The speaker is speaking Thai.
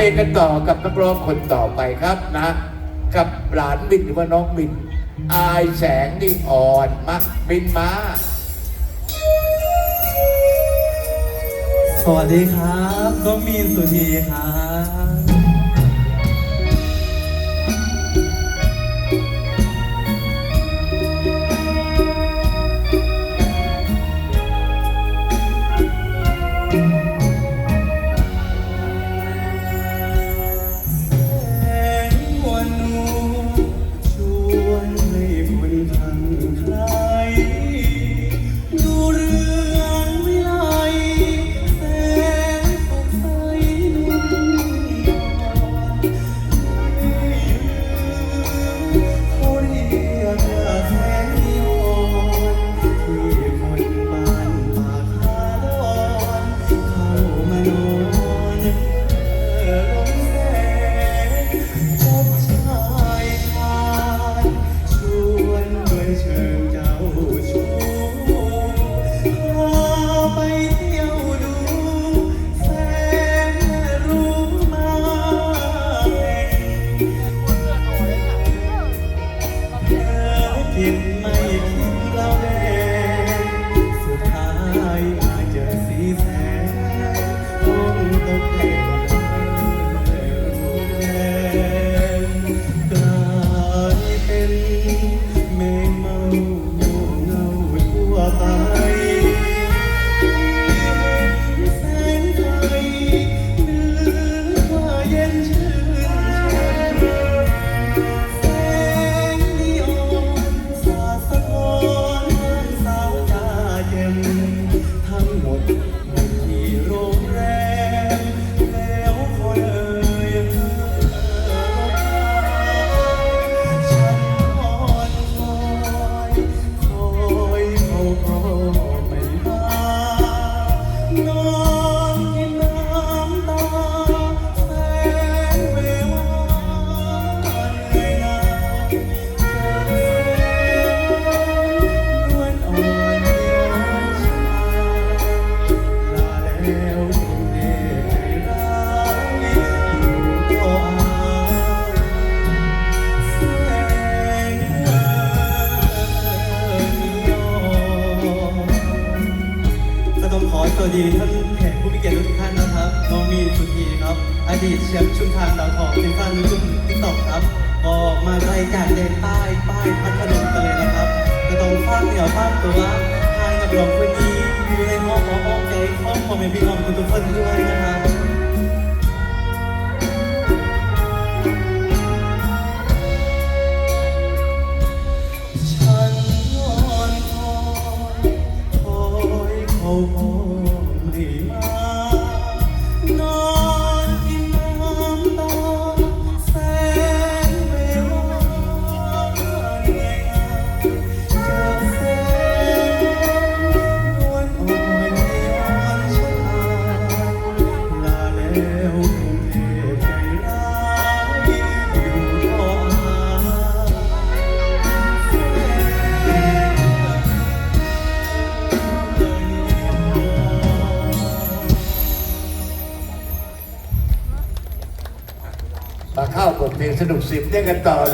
ลงกันต่อกับนักร้องคนต่อไปครับนะ กับหลานมินหรือว่าน้องมิน อายแสงนี่อ่อนมักมินมาสวัสดีครับน้องมีนสุธีครับ วัสดีท่านแขกผู้มีเกียรติทุกท่านนะครับ น้องมีสุธีครับ อดีตแชมป์ชุมทางดาวทองเป็นข้างลูกทุ่งติ๊กต็อกครับก็มาไกลจากแดนใต้ป้ายพัทลุงกันเลยนะครับก็ต้องฝากเหนียวฝากตัวทางนักร้องคนนี้อยู่ในห้องของห้องใจของพ่อแม่พี่น้องทุกคนด้วยนะครับฉันนอนคอยคอยเขา แล้วคงเทใจร้ายอยู่ก็อมาเข้าบทเพลงสนุกสิบเด้งกันต่อ